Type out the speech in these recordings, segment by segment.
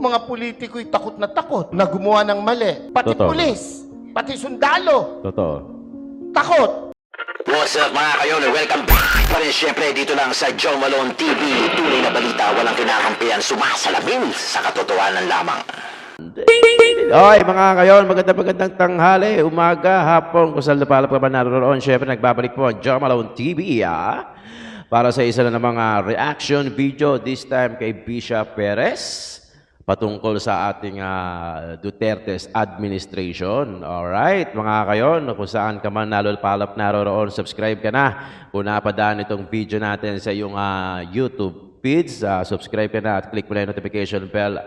mga politiko'y takot na takot na gumawa ng mali. Pati Totoo. pulis, pati sundalo, Totoo. takot. What's up mga kayon? Welcome back pa rin syempre dito lang sa Joe Malone TV. Tunay na balita, walang kinakampihan, sumasalamin sa katotohanan lamang. Okay, mga kayon, magandang magandang tanghali, umaga, hapon, kung saan napalap ka ba naroon. Siyempre, nagbabalik po ang John Malone TV, ah, para sa isa na namang ah, reaction video, this time kay Bishop Perez, patungkol sa ating ah, Duterte's administration. Alright, mga kayon, kung saan ka man nalulpalap naroon, subscribe ka na. Kung napadaan itong video natin sa iyong ah, YouTube feeds, ah, subscribe ka na at click mo na yung notification bell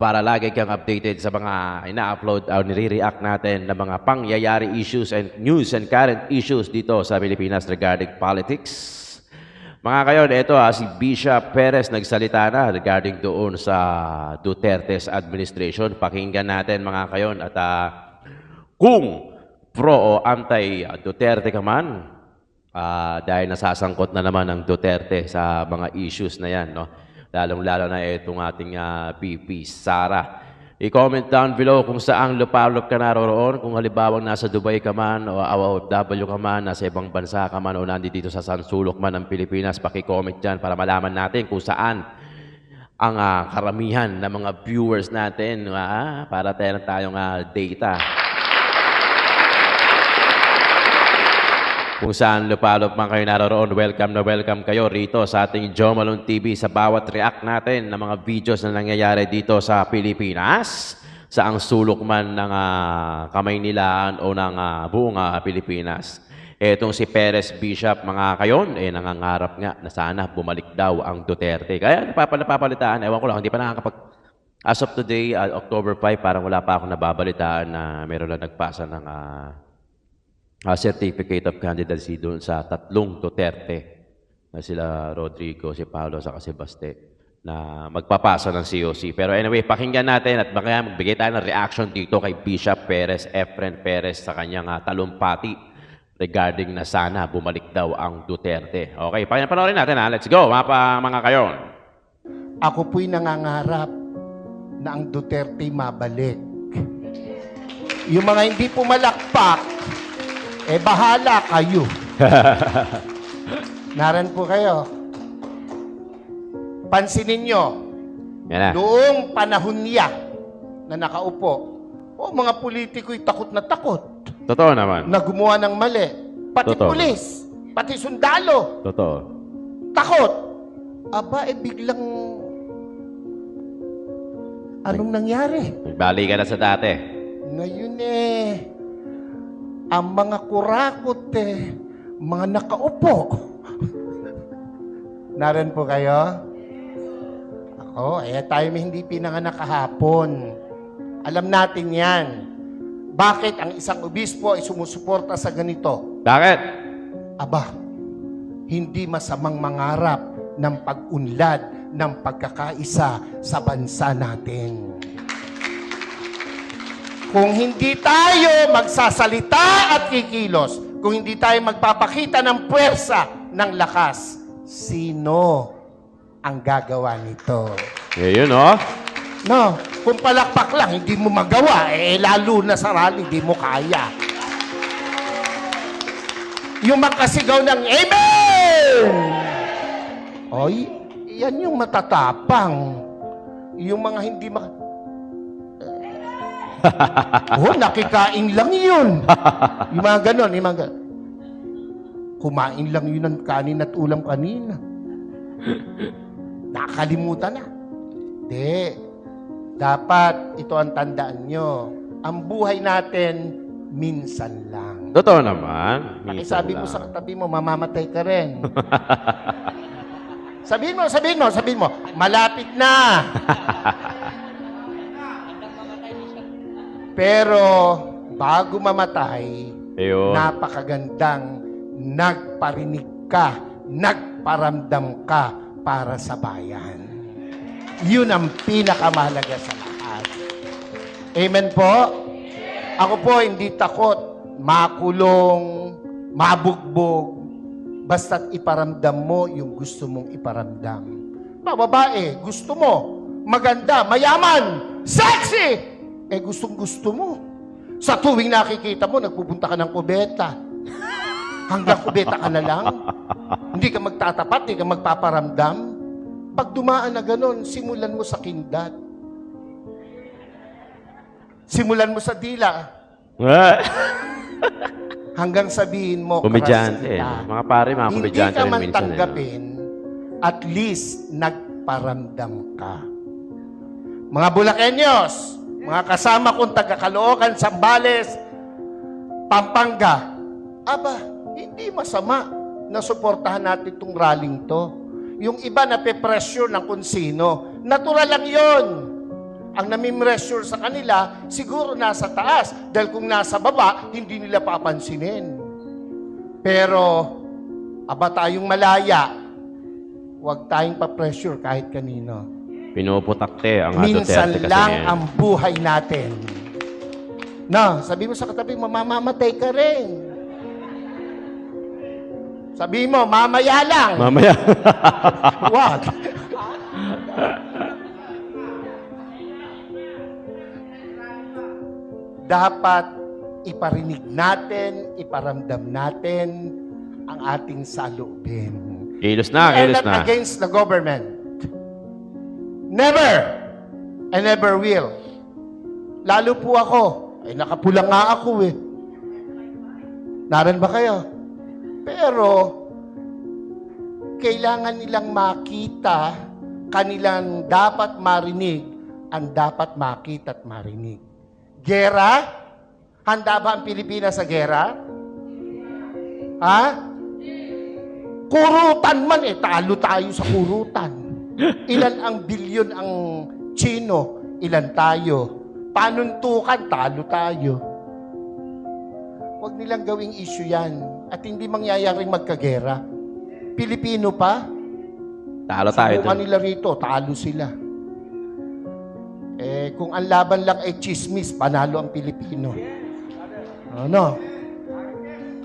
para lagi kang updated sa mga ina-upload o nire-react natin na mga pangyayari issues and news and current issues dito sa Pilipinas regarding politics. Mga kayon, ito ah, si Bishop Perez nagsalita na regarding doon sa Duterte's administration. Pakinggan natin mga kayon at ah, kung pro o anti-Duterte ka man, ah, dahil nasasangkot na naman ang Duterte sa mga issues na yan, no? Lalong-lalo na itong ating ah, VP Sara. I-comment down below kung saan lupalop ka naroon, kung halimbawa nasa Dubai ka man, o OFW ka man, nasa ibang bansa ka man, o nandito dito sa Sansulok man ng Pilipinas, paki-comment dyan para malaman natin kung saan ang ah, karamihan ng mga viewers natin ah, para tayo tayong ah, data. Kung saan lupalop man kayo naroon, welcome na welcome kayo rito sa ating Joe Malone TV sa bawat react natin ng mga videos na nangyayari dito sa Pilipinas sa ang sulok man ng ah, kamay nila o ng ah, buong ah, Pilipinas. Etong si Perez Bishop, mga kayon, eh nangangarap nga na sana bumalik daw ang Duterte. Kaya napapalitaan, ewan ko lang, hindi pa nakakapag... As of today, ah, October 5, parang wala pa ako nababalitaan na meron lang nagpasa ng ah, uh, certificate of candidacy doon sa tatlong Duterte na sila Rodrigo, si Paolo, sa si Baste na magpapasa ng COC. Pero anyway, pakinggan natin at baka magbigay tayo ng reaction dito kay Bishop Perez, Efren Perez sa kanyang uh, talumpati regarding na sana bumalik daw ang Duterte. Okay, panoorin natin ha. Let's go, mga, pa, mga kayon. Ako po'y nangangarap na ang Duterte mabalik. Yung mga hindi pumalakpak, eh bahala kayo. Naran po kayo. Pansinin nyo, Yan na. noong panahon niya na nakaupo, o mga politiko'y takot na takot Totoo naman. na gumawa ng mali. Pati Totoo. pulis, pati sundalo, Totoo. takot. Aba, eh biglang... Anong nangyari? Bali ka na sa dati. Ngayon eh, ang mga kurakot eh, mga nakaupo. Naran po kayo? Ako, eh tayo may hindi pinanganak kahapon. Alam natin yan. Bakit ang isang obispo ay sumusuporta sa ganito? Bakit? Aba, hindi masamang mangarap ng pag-unlad ng pagkakaisa sa bansa natin. Kung hindi tayo magsasalita at kikilos, kung hindi tayo magpapakita ng puwersa, ng lakas, sino ang gagawa nito? Yun, oh. No, kung palakpak lang, hindi mo magawa, eh lalo na sa rally, hindi mo kaya. Yung makasigaw ng Amen! Oy, yan yung matatapang. Yung mga hindi mak... oh, nakikain lang yun. yung mga ganon, yung mga ganon. Kumain lang yun ng kanin at ulam kanina. Nakalimutan na. Hindi. Dapat ito ang tandaan nyo. Ang buhay natin, minsan lang. Totoo naman. Minsan Pakisabi mo lang. sa katabi mo, mamamatay ka rin. sabihin mo, sabihin mo, sabihin mo, malapit na. Pero, bago mamatay, Ayun. napakagandang nagparinig ka, nagparamdam ka para sa bayan. Yun ang pinakamahalaga sa lahat. Amen po? Ako po hindi takot makulong, mabugbog, basta't iparamdam mo yung gusto mong iparamdam. Ba, babae, gusto mo, maganda, mayaman, sexy, eh gustong gusto mo. Sa tuwing nakikita mo, nagpupunta ka ng kubeta. Hanggang kubeta ka na lang. Hindi ka magtatapat, hindi ka magpaparamdam. Pag dumaan na ganun, simulan mo sa kindat. Simulan mo sa dila. Hanggang sabihin mo, Komedyante. "Crush eh. kita." Mga pare, mga Hindi komedyante ka rin man minsan. Eh, no? tanggapin, at least nagparamdam ka. Mga Bulakenyos, mga kasama kong taga-Caloocan, Sambales, Pampanga, aba, hindi masama na suportahan natin itong rallying to. Yung iba na pe-pressure ng kung sino. Natural lang yon. Ang nami-pressure sa kanila, siguro nasa taas. Dahil kung nasa baba, hindi nila papansinin. Pero, aba tayong malaya, huwag tayong pa-pressure kahit kanino. Pinuputakte ang Minsan Duterte kasi lang ngayon. ang buhay natin. Na, sabi mo sa katabi, mamamatay ka rin. Sabi mo, mamaya lang. Mamaya. Wag. Dapat iparinig natin, iparamdam natin ang ating salubin. kilos na, are kilos not na. against the government. Never. I never will. Lalo po ako. Ay, nakapula nga ako eh. Naran ba kayo? Pero, kailangan nilang makita, kanilang dapat marinig, ang dapat makita at marinig. Gera? Handa ba ang Pilipinas sa gera? Ha? Kurutan man eh, talo tayo sa kurutan. Ilan ang bilyon ang Chino, ilan tayo. Panuntukan, talo tayo. Huwag nilang gawing issue yan at hindi mangyayaring magkagera. Pilipino pa, Talo tayo subukan nila rito, talo sila. Eh, kung ang laban lang ay chismis, panalo ang Pilipino. Ano?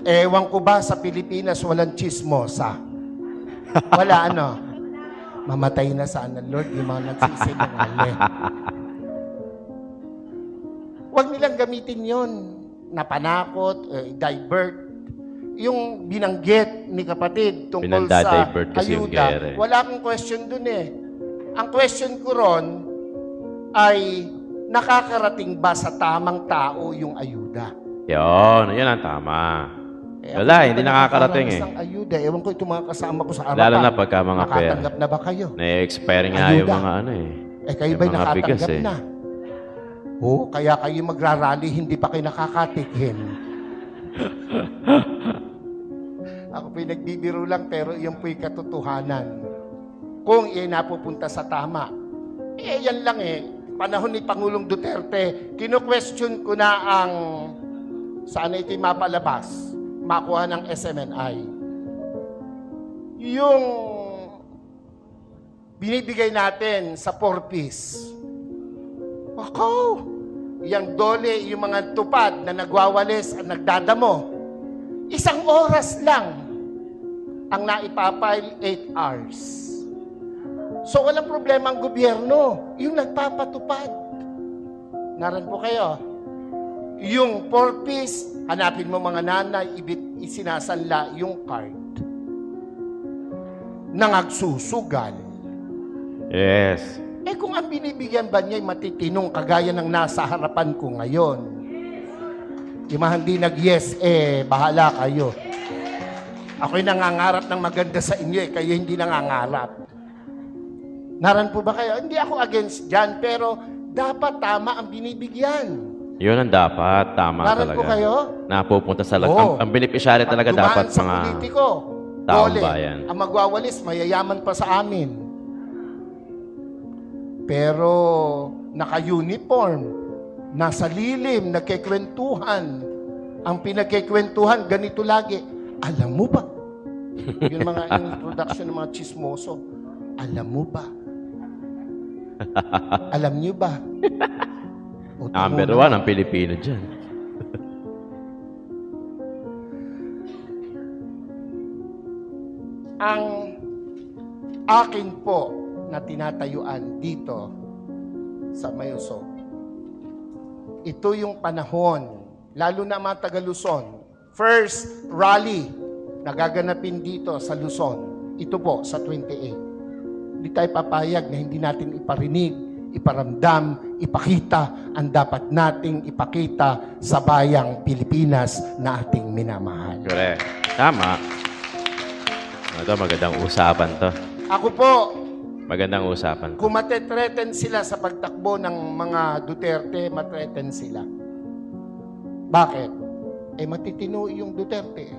Ewan ko ba sa Pilipinas walang chismosa? Wala ano? Mamatay na sana, Lord, yung mga nagsisinungaling. Huwag nilang gamitin yon na panakot, eh, divert. Yung binanggit ni kapatid tungkol sa Pinanda-divert kasi yung ayuda, wala akong question dun eh. Ang question ko ron ay nakakarating ba sa tamang tao yung ayuda? Yun, yun ang tama. Eh, Wala, ako hindi nakakarating eh. ng ayuda. Ewan ko itong mga kasama ko sa harapan. Lalo na pagka mga pera. Nakatanggap na ba kayo? Na-expire nga yung Ayuda. mga ano eh. Eh kayo Yung ba'y nakatanggap bigas eh. na? Oo, kaya kayo magrarally, hindi pa kayo nakakatikim. Ako po'y nagbibiro lang, pero iyon po'y katotohanan. Kung iyan napupunta sa tama. Eh, yan lang eh. Panahon ni Pangulong Duterte, kino-question ko na ang sana ito'y mapalabas, makuha ng SMNI. Yung binibigay natin sa 4-piece. Ako, yung dole, yung mga tupad na nagwawalis at nagdadamo, isang oras lang ang naipapile 8 hours. So walang problema ang gobyerno, yung nagpapatupad. Naran po kayo. Yung 4-piece, hanapin mo mga nanay, ibit, isinasanla yung card. Nangagsusugal. Yes. Eh kung ang binibigyan ba niya ay matitinong kagaya ng nasa harapan ko ngayon, yung mga hindi nag-yes, eh, bahala kayo. Ako'y nangangarap ng maganda sa inyo eh, kayo hindi nangangarap. Naran po ba kayo? Hindi ako against dyan, pero dapat tama ang binibigyan. Yun ang dapat. Tama Naran talaga. po kayo? Napupunta sa lag. Oo. Ang, ang beneficiary talaga dumaan dapat sa mga... politiko, taong dole, bayan. Ang magwawalis, mayayaman pa sa amin. Pero naka-uniform, nasa lilim, nagkikwentuhan. Ang pinagkikwentuhan, ganito lagi. Alam mo ba? Yung mga introduction ng mga chismoso. Alam mo ba? Alam niyo ba? Number one ang Pilipino dyan. Ang akin po na tinatayuan dito sa Mayuso. Ito yung panahon, lalo na mga taga Luzon. First rally na gaganapin dito sa Luzon. Ito po, sa 28. Hindi tayo papayag na hindi natin iparinig, iparamdam, ipakita ang dapat nating ipakita sa bayang Pilipinas na ating minamahal. Correct. Tama. Ito, magandang usapan to. Ako po, Magandang usapan. Kung matetreten sila sa pagtakbo ng mga Duterte, matreten sila. Bakit? Eh matitino yung Duterte. eh.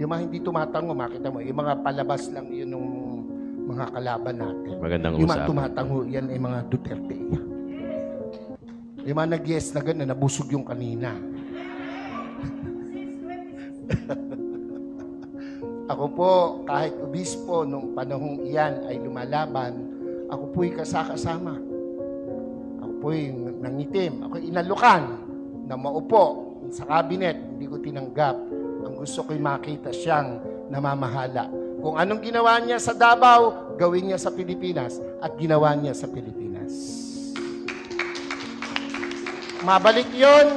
Yung mga hindi tumatango, makita mo, yung mga palabas lang yun ng mga kalaban natin. Magandang yung mga usapan. tumatango, yan ay mga Duterte. Yung mga nag-yes na gano'n, nabusog yung kanina. Ako po, kahit obispo nung panahong iyan ay lumalaban, ako po'y kasakasama. Ako po'y nangitim. Ako inalukan na maupo sa kabinet. Hindi ko tinanggap. Ang gusto ko'y makita siyang namamahala. Kung anong ginawa niya sa Davao, gawin niya sa Pilipinas at ginawa niya sa Pilipinas. Mabalik yon,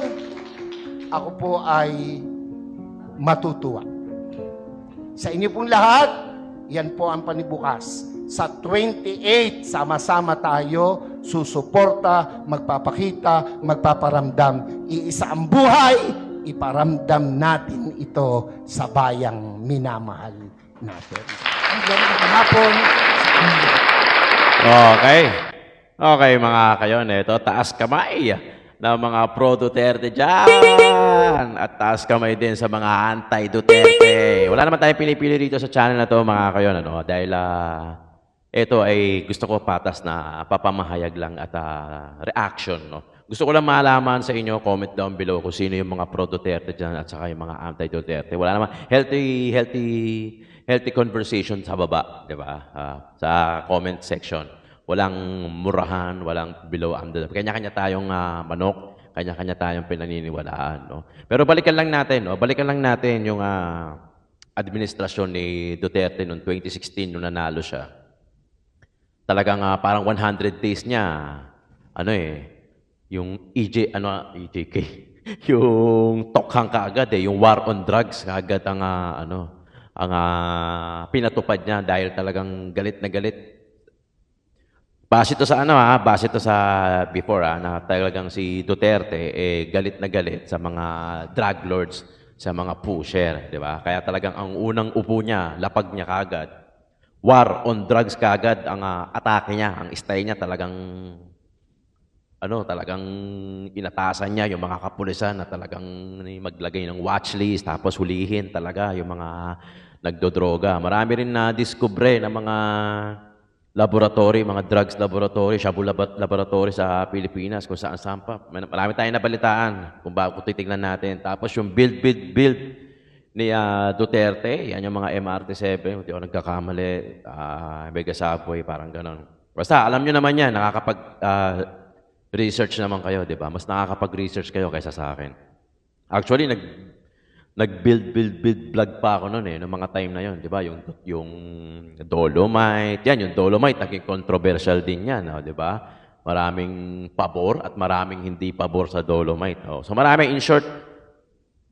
ako po ay matutuwa. Sa inyo pong lahat, yan po ang panibukas. Sa 28, sama-sama tayo, susuporta, magpapakita, magpaparamdam. Iisa ang buhay, iparamdam natin ito sa bayang minamahal natin. Hapon, Okay. Okay, mga kayon. Ito, taas kamay ng mga pro-Duterte dyan. At taas kamay din sa mga anti-Duterte. Wala naman tayong pinipili dito sa channel na to, mga kayon. Ano? Dahil ah, ito ay gusto ko patas na papamahayag lang at ah, reaction. No? Gusto ko lang malaman sa inyo, comment down below kung sino yung mga pro-Duterte dyan at saka yung mga anti-Duterte. Wala naman, healthy, healthy, healthy conversation sa baba, di ba? Ah, sa comment section. Walang murahan, walang below under. Kanya-kanya tayong ah, manok, kanya-kanya tayong pinaniniwalaan. No? Pero balikan lang natin, no? balikan lang natin yung ah, administrasyon ni Duterte noong 2016 nung nanalo siya. Talagang ah, parang 100 days niya, ano eh, yung EJ, ano, ah, EJK, yung tokhang kaagad eh, yung war on drugs kaagad ang, ah, ano, ang ah, pinatupad niya dahil talagang galit na galit Base to sa ano ha, base to sa before ha, na talagang si Duterte eh galit na galit sa mga drug lords, sa mga pusher, di ba? Kaya talagang ang unang upo niya, lapag niya kagad. War on drugs kagad ang ah, atake niya, ang style niya talagang ano, talagang inatasan niya yung mga kapulisan na talagang maglagay ng watch list, tapos hulihin talaga yung mga nagdodroga. Marami rin na diskubre ng mga laboratory, mga drugs laboratory, shabu lab- laboratory sa Pilipinas, kung saan saan pa. Marami tayong nabalitaan kung bago titignan natin. Tapos yung build, build, build ni ah, Duterte, yan yung mga MRT-7, hindi ako nagkakamali, uh, Mega Subway, parang ganon. Basta, alam nyo naman yan, nakakapag ah, research naman kayo, di ba? Mas nakakapag-research kayo kaysa sa akin. Actually, nag nag-build, build, build vlog pa ako noon eh, noong mga time na yon, di ba? Yung, yung Dolomite, yan, yung Dolomite, naging controversial din yan, oh, di ba? Maraming pabor at maraming hindi pabor sa Dolomite. Oh. So marami, in short,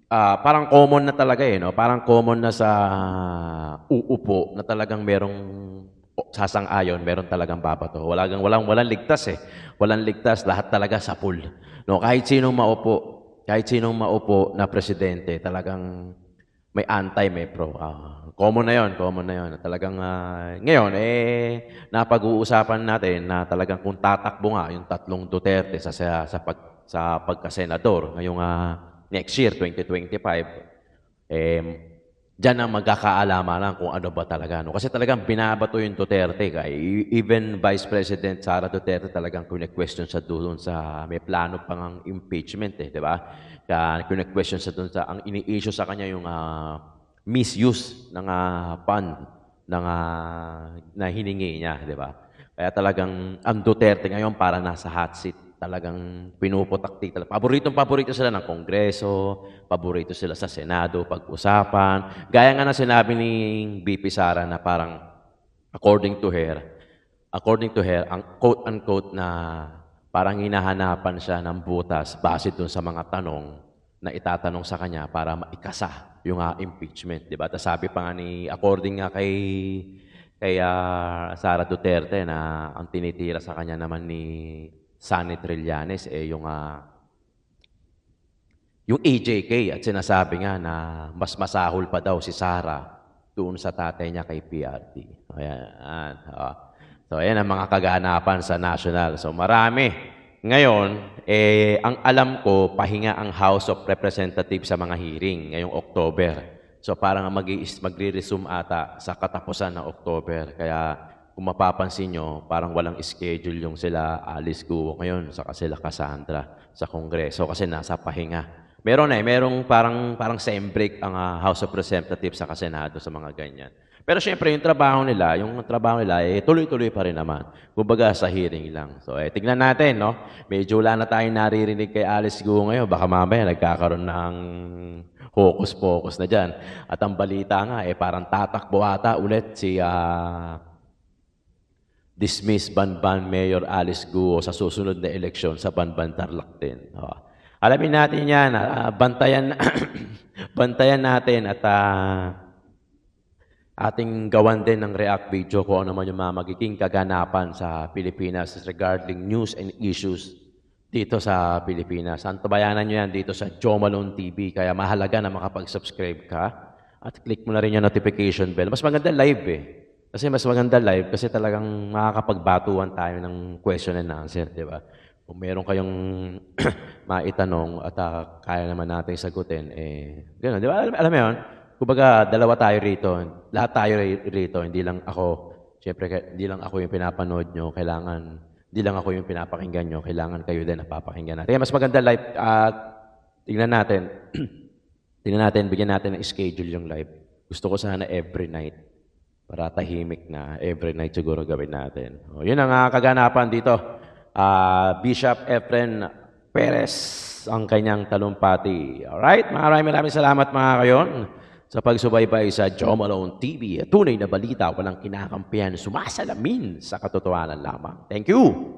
ah, parang common na talaga eh, no? Parang common na sa uupo na talagang merong sasang-ayon, meron talagang babato. Walang, walang, walang ligtas eh. Walang ligtas, lahat talaga sa pool. No, kahit sinong maupo, kahit sinong maupo na presidente, talagang may anti, may pro. Ah, common na yon, common na yon. Talagang ah, ngayon, eh, napag-uusapan natin na talagang kung tatakbo nga yung tatlong Duterte sa, sa, sa, pag, sa pagkasenador ngayong ah, next year, 2025, eh, Diyan ang magkakaalaman kung ano ba talaga. No? Kasi talagang binabato yung Duterte. Kay, even Vice President Sara Duterte talagang kune-question sa doon sa may plano pang ang impeachment eh, di ba? Kune-question sa doon sa ang ini-issue sa kanya yung ah, misuse ng ah, fund ng ah, na hiningi niya, di ba? Kaya talagang ang Duterte ngayon para nasa hot seat talagang pinuputaktik talaga. Paboritong paborito sila ng Kongreso, paborito sila sa Senado, pag-usapan. Gaya nga na sinabi ni BP Sara na parang, according to her, according to her, ang quote-unquote na parang hinahanapan siya ng butas base dun sa mga tanong na itatanong sa kanya para maikasa yung ah, impeachment, di ba? Tapos sabi pa nga ni, according nga kay, kay ah, Sara Duterte na ang tinitira sa kanya naman ni Sunny Trillanes eh yung ah, yung AJK at sinasabi nga na mas masahol pa daw si Sara doon sa tatay niya kay PRT. Ayan. oh. So, ayan ang mga kaganapan sa national. So, marami. Ngayon, eh, ang alam ko, pahinga ang House of Representatives sa mga hearing ngayong October. So, parang mag magre-resume ata sa katapusan ng October. Kaya, kung mapapansin nyo, parang walang schedule yung sila Alice Guo ngayon, saka sila Cassandra sa Kongreso kasi nasa pahinga. Meron eh, merong parang parang same break ang ah, House of Representatives sa Senado sa mga ganyan. Pero syempre yung trabaho nila, yung trabaho nila eh tuloy-tuloy pa rin naman. Kumbaga sa hearing lang. So eh tignan natin, no. Medyo wala na tayong naririnig kay Alice Guo ngayon. Baka mamaya nagkakaroon ng hocus-pocus na diyan. At ang balita nga eh parang tatakbo ata ulit si ah, dismiss Banban Mayor Alice Guo sa susunod na eleksyon sa Banban Tarlac din. Oh. Alamin natin yan, ah, bantayan, bantayan natin at ah, ating gawan din ng react video kung ano man yung mga magiging kaganapan sa Pilipinas regarding news and issues dito sa Pilipinas. Antabayanan nyo yan dito sa Joe Malone TV. Kaya mahalaga na makapag-subscribe ka at click mo na rin yung notification bell. Mas maganda live eh. Kasi mas maganda live kasi talagang makakapagbatuan tayo ng question and answer, di ba? Kung meron kayong maitanong at ah, kaya naman natin sagutin, eh, gano'n. Di ba? Alam, alam mo yun? Kumbaga, dalawa tayo rito. Lahat tayo ri- rito. Hindi lang ako. Siyempre, hindi lang ako yung pinapanood nyo. Kailangan, hindi lang ako yung pinapakinggan nyo. Kailangan kayo din na papakinggan natin. Kaya mas maganda live. At tingnan natin. tingnan natin, bigyan natin ng schedule yung live. Gusto ko sana every night. Para tahimik na. Every night siguro gawin natin. O, yun ang ah, kaganapan dito. Ah, Bishop Efren Perez ang kanyang talumpati. Alright, maraming maraming salamat mga kayon sa pagsubaybay sa Joe Malone TV. Tunay na balita, walang kinakampihan, sumasalamin sa katotohanan lamang. Thank you!